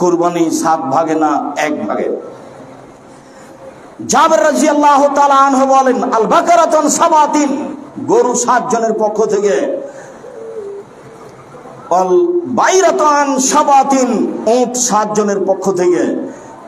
কুরবানি সাত ভাগে না এক ভাগে। জাবের রাজি আল্লাহ আনহু বলেন আল বাকারাতন সাবাতিন, গরু সাত জনের পক্ষ থেকে। অল বাইরাতান সাবাতিন, উট সাত জনের পক্ষ থেকে।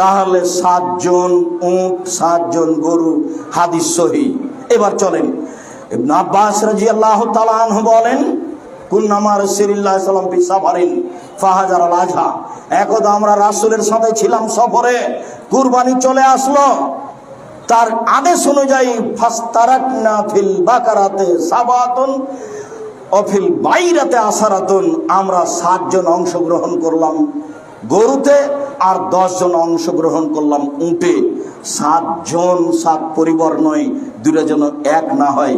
তাহলে সাতজন উট সাতজন গরু, হাদিস সহি। এবার চলেন। ইবনে আব্বাস রাদিয়াল্লাহু তাআলা আনহু বলেন কুন্নামা রাসূলুল্লাহ সাল্লাল্লাহু আলাইহি সাফারিন ফাহাজার আজহা। একদা আমরা রাসূলের সাথে ছিলাম সফরে, কুরবানি চলে আসলো। তার আদেশ অনুযায়ী, ফাস্তারাকনা ফিল বাকারাতে সাবাতুন অফিল বাইরাতে আসারাতুন, আমরা সাতজন অংশগ্রহণ করলাম গরুতে আর দশজন অংশগ্রহণ করলাম উঁটে। সাতজন সাত পরিবার নয় দুটা যেন এক না হয়।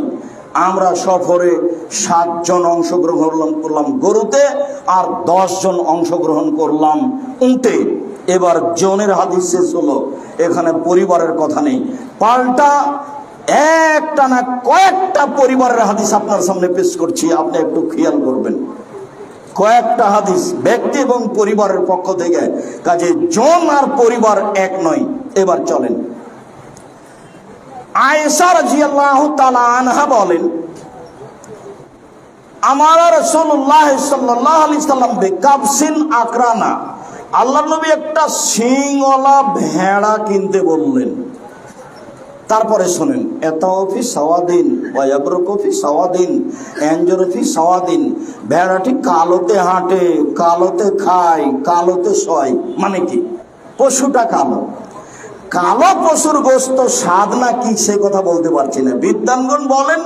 আমরা সফরে সাতজন অংশগ্রহণ করলাম গরুতে আর দশজন অংশগ্রহণ করলাম উঁটে। এবার জনের হাদিস শেষ হলো। এখানে পরিবারের কথা নেই। পাল্টা একটা না কয়েকটা পরিবারের হাদিস আপনার সামনে পেশ করছি, আপনি একটু খেয়াল করবেন। কয়েকটা হাদিস ব্যক্তি এবং পরিবারের পক্ষ থেকে। কাজে জন আর পরিবার এক নয়। এবার চলেন। আয়েশা রাজিয়াল্লাহু তাআলা আনহা বলেন, আমার রাসূলুল্লাহ সাল্লাল্লাহু আলাইহি সাল্লাম বেকাবসিন আকরানা আল্লাহ নবী একটা সিংওয়ালা ভেড়া কিনতে বললেন। তারপরে শোনেন এতফি সওয়াদিন ওয়াবরকফি সওয়াদিন এঞ্জরফি সওয়াদিন, ভেড়াটি কালোতে হাঁটে, কালোতে খায়, কালোতে শয়। মানে কি? পশুটা কালো। কালো পশুর গোস্ত স্বাদ না কি সে কথা বলতে পারছি না। বিদ্যানগণ বলেন,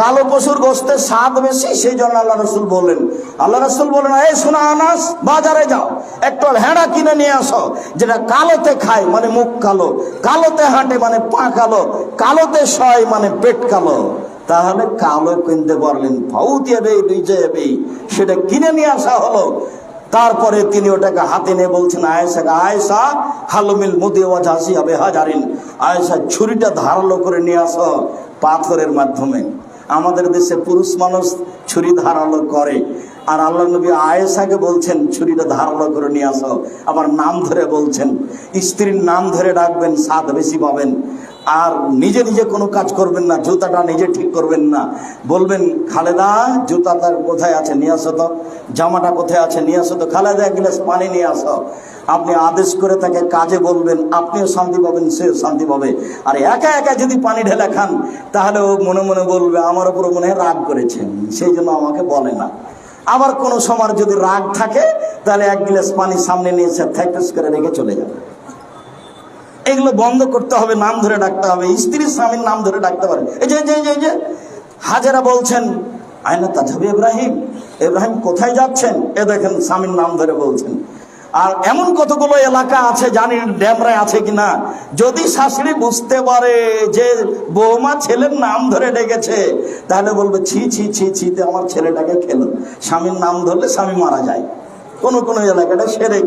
কালো পশুর গোস্তের স্বাদ বেশি, সেই জন্য আল্লাহ রসুল বলেন আল্লাহ রসুল বলেন, এই শোনা আনাস, বাজারে যাও, একটা ভেড়া কিনে নিয়ে আসো, যেটা কালোতে খায় মানে মুখ কালো, কালোতে হাঁটে মানে পা কালো, কালোতে শয় মানে পেট কালো। তাহলে কালো কিনতে পারলেন ফাউতি হবে বিজে হবে সেটা কিনে নিয়ে আসা হলো। তারপরে তিনি ওটাকে হাতে নিয়ে বলছেন আয়েশাকে আয়েশা, হালুমিল মুদি ওয়াজ ঝাঁসি হবে হাজারিন। আয়েশা, ছুরিটা ধারালো করে নিয়ে আসো পাথরের মাধ্যমে। আমাদের দেশে পুরুষ মানুষ ছুরি ধারালো করে। আর আল্লাহ নবী আয়েশাকে বলছেন, ছুরিটা ধারালো করে নিয়ে আসো। আবার নাম ধরে বলছেন, স্ত্রীর নাম ধরে ডাকবেন, স্বাদ বেশি পাবেন। আর নিজে নিজে কোনো কাজ করবেন না, জুতাটা নিজে ঠিক করবেন না। বলবেন, খালেদা, জুতা তার কোথায় আছে নিয়ে আসো তো। জামাটা কোথায় আছে নিয়ে আসো তো। খালেদা, এক গ্লাস পানি নিয়ে আসো। আপনি আদেশ করে তাকে কাজে বলবেন, আপনিও শান্তি পাবেন, সেও শান্তি পাবে। আর একা একা যদি পানি ঢেলে খান, তাহলে ও মনে মনে বলবে, আমার উপর মনে হয় রাগ করেছেন, সেই জন্য আমাকে বলে না। আবার কোনো সময় যদি রাগ থাকে, তাহলে এক গ্লাস পানি সামনে নিয়ে এসে থ্যাকস করে রেখে চলে যাবে। এগুলো বন্ধ করতে হবে, নাম ধরে ডাকতে হবে স্ত্রীর স্বামীর নাম ধরে ডাকতে পারে। এই যে যে যে হাজারা বলছেন আয়না তাজাবি ইব্রাহিম ইব্রাহিম কোথায় যাচ্ছেন? এ দেখেন, স্বামীর নাম ধরে বলছেন। আর এমন কতগুলো এলাকা আছে, জানি ড্যামরায় আছে কিনা। যদি শাশুড়ি বুঝতে পারে যে বৌমা ছেলের নাম ধরে ডেকেছে, তাহলে বলবে, ছি ছি ছি ছিতে আমার ছেলেটাকে খেলো। স্বামীর নাম ধরলে স্বামী মারা যায়। কোন কোন এলাকাটা সেরে।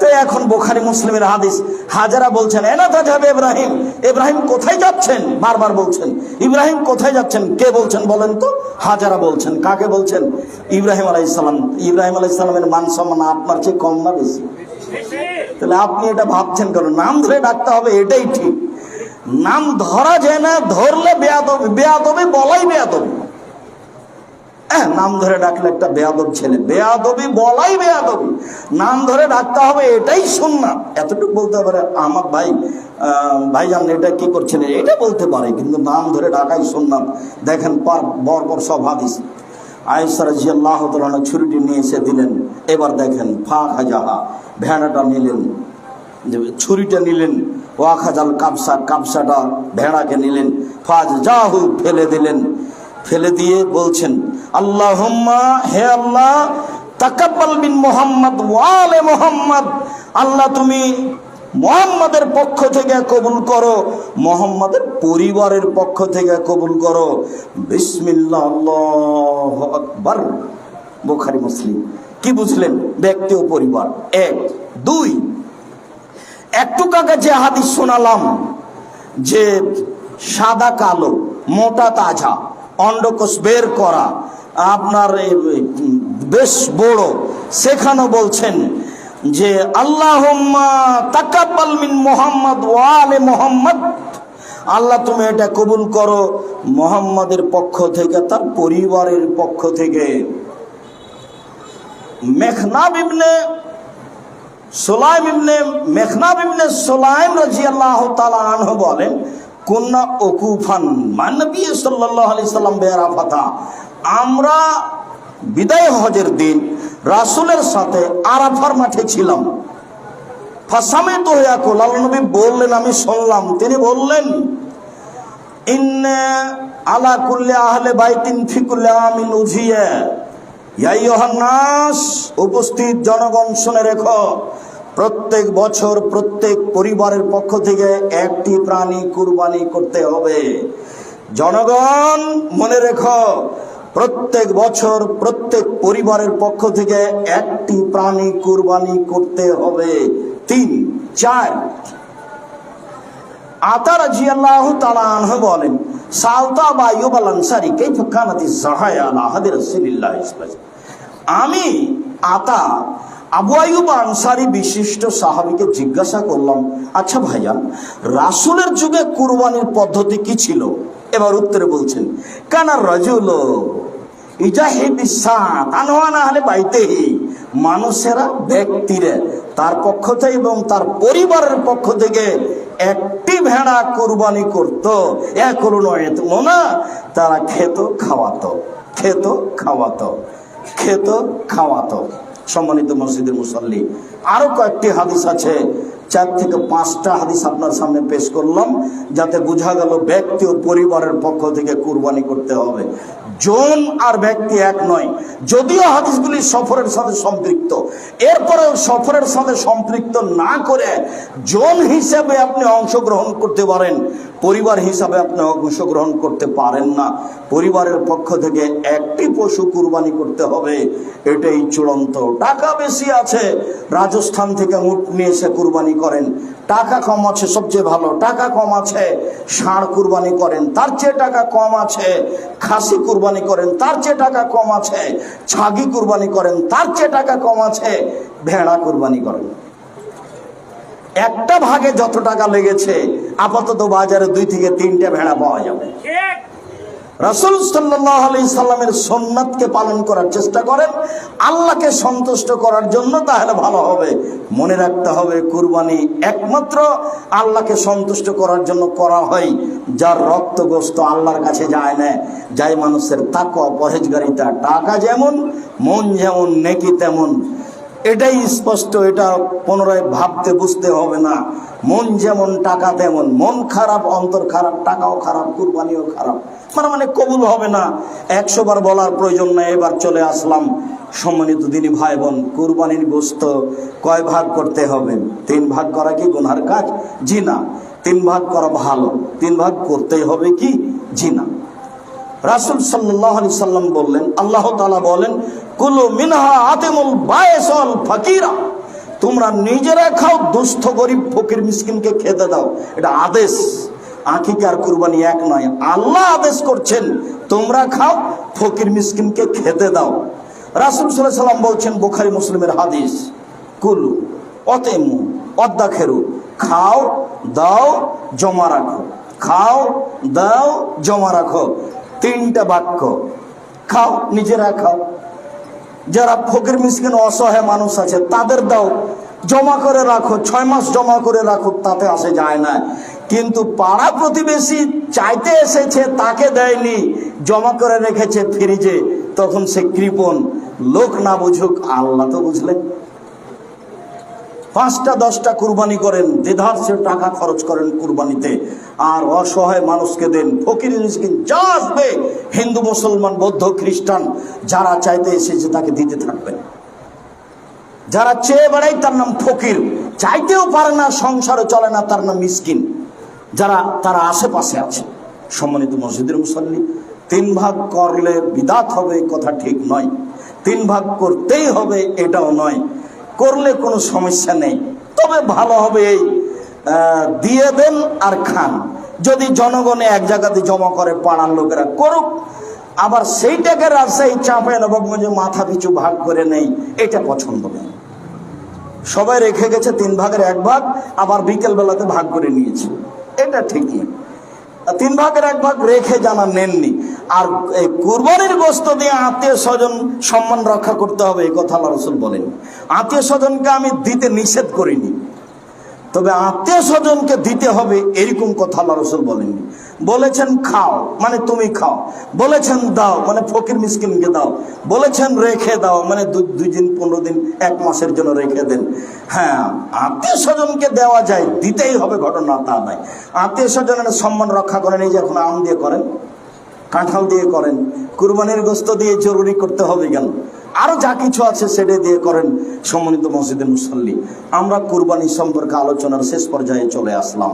তো এখন বোখারি মুসলিমের হাদিস, হাজারা বলছেন, এনা যাবে ইব্রাহিম। ইব্রাহিম কোথায় যাচ্ছেন? বারবার বলছেন, ইব্রাহিম কোথায় যাচ্ছেন? কে বলছেন বলেন তো? হাজারা বলছেন। কাকে বলছেন? ইব্রাহিম আলাইসালাম ইব্রাহিম আলাইসালামের মান সম্মান আপনার চেয়ে কম না বেশি? তাহলে আপনি এটা ভাবছেন কেন? নাম ধরে ডাকতে হবে, এটাই ঠিক। নাম ধরা যায় না, ধরলে বেয়াদবি বেয়াদবি বলাই বেয়াদবি। নাম ধরে ডাকলে একটা বেয়াদব ছেলে। বেয়াদবি বলাই বেয়াদবি। নাম ধরে ডাকতে হবে এটাই শুন না এতটুকু বলতে পারে আমার ভাই আহ, ভাইজান এটা কি করছেন এটা বলতে পারে কিন্তু নাম ধরে ডাকাই শুনলাম দেখেন পর বর বর সব হাদিস। আয়েসার জিয়াল্লাহ তাআলা ছুরিটি নিয়ে এসে দিলেন। এবার দেখেন ফা খাজাহা ভেড়াটা নিলেন ছুরিটা নিলেন ওয়াখাজাল কাবসা কাবসাটা ভেড়াকে নিলেন ফাজ জাহু ফেলে দিলেন। ফেলে দিয়ে বলছেন আল্লাহ হে আল্লাহ, তাকাব্বাল বিন মোহাম্মদ, ওয়ালে মোহাম্মদ, আল্লাহ তুমি মোহাম্মদের পক্ষ থেকে কবুল করো, মোহাম্মদের পরিবারের পক্ষ থেকে কবুল করো। বিসমিল্লাহ আকবার। বোখারি, মুসলিম। কি বুঝলেন? ব্যক্তি ও পরিবার। এক। দুই। একটু কাকে যে হাদিস শোনালাম যে সাদা কালো, মোটা, তাজা অন্ডকোষ বের করা। আপনার বেশ বড়। সেখানে বলছেন যে আল্লাহ মিন মোহাম্মদ ওয়ালে মোহাম্মদ। আল্লাহ তুমি এটা কবুল করো মোহাম্মদের পক্ষ থেকে, তার পরিবারের পক্ষ থেকে। মেঘনাব ইবনে সোলাইম ইবনে, মেঘনাব ইবনে সোলাইম রাজিয়াল্লাহু তাআলা আনহু বলেন কন্যা ওকুফান মানবী সাল্লাল্লাহু আলাইহি সাল্লাম বেরাফাতা আমরা বিদায় হজের দিন রাসূলের সাথে আরাফার মাঠে ছিলাম। ফাসামে তো আল্লাহ নবী বললেন, আমি শুনলাম। তিনি বললেন, ইন্না আলা কুল্লি আহলে বাইতিন ফি কুল্লি আমিন উজিয়া। ইয়া নাস, উপস্থিত জনগণ শুনে রেখো প্রত্যেক বছর প্রত্যেক পরিবারের পক্ষ থেকে একটি প্রাণী কুরবানি করতে হবে। জনগণ, মনে রেখো, প্রত্যেক বছর প্রত্যেক পরিবারের পক্ষ থেকে একটি প্রাণী কুরবানি করতে হবে। তিন, চার। আতা রাজিয়াল্লাহু তাআলা আনহু বলেন, সালতা বা ইউবাল আনসারি কানাতি জাহায়া আমি আতা আবু আইয়ুব আনসারি বিশিষ্ট সাহাবীকে জিজ্ঞাসা করলাম আচ্ছা ভাইয়া, রাসূলের যুগে কুরবানির পদ্ধতি কি ছিল? এবার উত্তরে বলছেন কানার রাজুল মানুষেরা, ব্যক্তিরে, তার পক্ষ থেকে এবং তার পরিবারের পক্ষ থেকে একটি ভেড়া কোরবানি করত। এক হলো না তারা খেত, খাওয়াতো খেত খাওয়াতো খেত, খাওয়াতো। সম্মানিত মসজিদের মুসল্লি। আরও কয়েকটি হাদিস আছে। চার থেকে পাঁচটা হাদিস আপনার সামনে পেশ করলাম, যাতে বোঝা গেল ব্যক্তি ও পরিবারের পক্ষ থেকে কুরবানি করতে হবে। জন আর ব্যক্তি এক নয়। যদিও হাদিসগুলি সফরের সাথে সম্পৃক্ত, এরপরেও সফরের সাথে সম্পৃক্ত না করে জন হিসেবে আপনি অংশগ্রহণ করতে পারেন। পরিবার হিসাবে আপনি অংশগ্রহণ করতে পারেন না। পরিবারের পক্ষ থেকে একটি পশু কুরবানি করতে হবে, এটাই চূড়ান্ত। টাকা বেশি আছে, রাজস্থান থেকে উট নিয়ে এসে কুরবানি করেন। টাকা কম আছে, সবচেয়ে ভালো, টাকা কম আছে, ষাঁড় কুরবানি করেন। তার চেয়ে টাকা কম আছে, খাসি কুরবানি করেন। তার চেয়ে টাকা কম আছে, ছাগি কুরবানি করেন। তার চেয়ে টাকা কম আছে, ভেড়া কুরবানি করেন। একটা ভাগে যত টাকা লেগেছে আপাতত বাজারে দুই থেকে তিনটে ভেড়া পাওয়া যাবে। রাসুল সাল্লাহ আলি সাল্লামের সোননাথকে পালন করার চেষ্টা করেন। আল্লাহকে সন্তুষ্ট করার জন্য তাহলে ভালো হবে। মনে রাখতে হবে কুরবানি একমাত্র আল্লাহকে সন্তুষ্ট করার জন্য করা হয়। যার রক্ত গোস্ত আল্লাহর কাছে যায় না যাই মানুষের তাকওয়া পরেজগারিতা টাকা যেমন মন যেমন নেকি তেমন। এটাই স্পষ্ট, এটা পুনরায় ভাবতে বুঝতে হবে না। মন যেমন টাকা, তেমন মন খারাপ, অন্তর খারাপ, টাকাও খারাপ, কুরবানিও খারাপ। মানে মানে কবুল হবে না। একশো বার বলার প্রয়োজন নেই, এবার চলে আসলাম সম্মানিত দিনী ভাই বোন কুরবানির গোস্ত কয় ভাগ করতে হবে? তিন ভাগ করা কি গুনহার কাজ? জি না তিন ভাগ করা ভালো। তিন ভাগ করতেই হবে কি? জি না রাসুল সাল্লাহ আলি সাল্লাম বললেন, আল্লাহ তালা বলেন, কুলু মিনহা আতেমুল বায়েসল ফাকিরা, তোমরা নিজেরা খাও, দুস্থ গরিব ফকির মিসকিনকে খেতে দাও। এটা আদেশ। আঁকিকে আর কুরবানি এক নয়, আল্লাহ আদেশ করছেন, তোমরা খাও, ফকির মিসকিনকে খেতে দাও। রাসুল সাল্লাহ সাল্লাম বলছেন, বুখারি মুসলিমের হাদিস, কুলু, অতেমু অদ্দা খেরু খাও, দাও, জমা রাখো, খাও, দাও, জমা রাখো। তিনটা বাক্য। খাও, নিজেরা খাও। যারা ফকির, মিসকিন, অসহায় মানুষ আছে, তাদের দাও। জমা করে রাখো, ছয় মাস জমা করে রাখো, তাতে আসে যায় না। কিন্তু পাড়া প্রতিবেশী চাইতে এসেছে, তাকে দেয়নি। জমা করে রেখেছে ফ্রিজে, তখন সে কৃপণ। লোক না বুঝুক, আল্লাহ তো বুঝলেন। পাঁচটা, দশটা কুরবানি করেন দেধার সে টাকা খরচ করেন কুরবানিতে। আর অসহায় মানুষকে দেন ফকির মিসকিন, যা আসবে, হিন্দু, মুসলমান, বৌদ্ধ, খ্রিস্টান, যারা চাইতে এসেছে তাকে দিতে থাকবেন। যারা চেয়ে বেড়ায় তার নাম ফকির, চাইতেও পারে না, সংসারে চলে না, তার নাম মিসকিন। যারা তারা আশেপাশে আছে, সম্মানিত মসজিদের মুসল্লি, তিন ভাগ করলে বিদাত হবে কথা ঠিক নয়। তিন ভাগ করতেই হবে, এটাও নয়। করলে কোনো সমস্যা নেই। তবে ভালো হবে এই দিয়ে দেন আর খান। যদি জনগণে এক জায়গাতে জমা করে, পাড়ার লোকেরা করুক, আবার সেইটাকে রাজশাহী চাঁপাই নবাবগঞ্জে মাথা পিছু ভাগ করে নেই, এটা পছন্দ নেই। সবাই রেখে গেছে তিন ভাগের এক ভাগ, আবার বিকেল বেলাতে ভাগ করে নিয়েছে। এটা ঠিক নয় তিন ভাগের এক ভাগ রেখে জানা নেননি। আর এই কুরবানির গোস্ত দিয়ে আত্মীয় স্বজন সম্মান রক্ষা করতে হবে, এই কথা আল্লাহ রসুল বলেন আত্মীয় স্বজনকে আমি দিতে নিষেধ করিনি। তবে আত্মীয় স্বজনকে দিতে হবে এরকম কথা আল্লাহ রসুল বলেননি। বলেছেন, খাও। মানে তুমি খাও। বলেছেন, দাও। মানে ফকির মিসকিনকে দাও। বলেছেন, রেখে দাও। মানে দুই দিন, পনেরো দিন, এক মাসের জন্য রেখে দেন। হ্যাঁ আত্মীয় স্বজনকে দেওয়া যায়, দিতেই হবে, ঘটনা তা নাই আত্মীয় স্বজনের সম্মান রক্ষা করেন এই যে এখন আম দিয়ে করেন, কাঁঠাল দিয়ে করেন, কুরবানির গোস্ত দিয়ে জরুরি করতে হবে কেন? আরও যা কিছু আছে সেটা দিয়ে করেন সম্মানিত মসজিদের মুসল্লি। আমরা কুরবানি সম্পর্কে আলোচনার শেষ পর্যায়ে চলে আসলাম।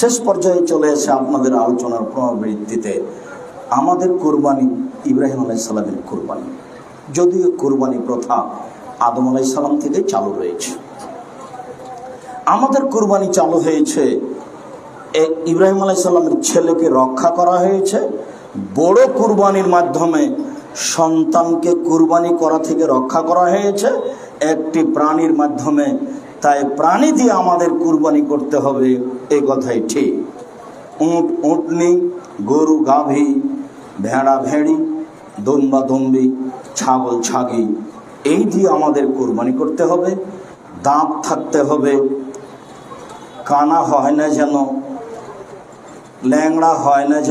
শেষ পর্যায়ে চলে এসে আপনাদের আলোচনার পুনরাবৃত্তিতে আমাদের কুরবানি ইব্রাহিম আলাইসাল্লামের কুরবানি। যদিও কুরবানি প্রথা আদম আলাইসাল্লাম থেকে চালু রয়েছে আমাদের কুরবানি চালু হয়েছে ইব্রাহিম আলাইসাল্লামের ছেলেকে রক্ষা করা হয়েছে। বড় কুরবানির মাধ্যমে সন্তানকে কুরবানি করা থেকে রক্ষা করা হয়েছে। একটি প্রাণীর মাধ্যমে। তাই প্রাণী দিয়ে আমাদের কুরবানি করতে হবে, এ কথাই ঠিক। উঁট, উঁটনি, গরু, গাভী, ভেড়া, ভেড়ি, দম্বা, দম্বি, ছাগল, ছাগি, এই দিয়ে আমাদের কুরবানি করতে হবে। দাঁত থাকতে হবে। কানা হয় না যেন, ল্যাংড়া হয় না যেন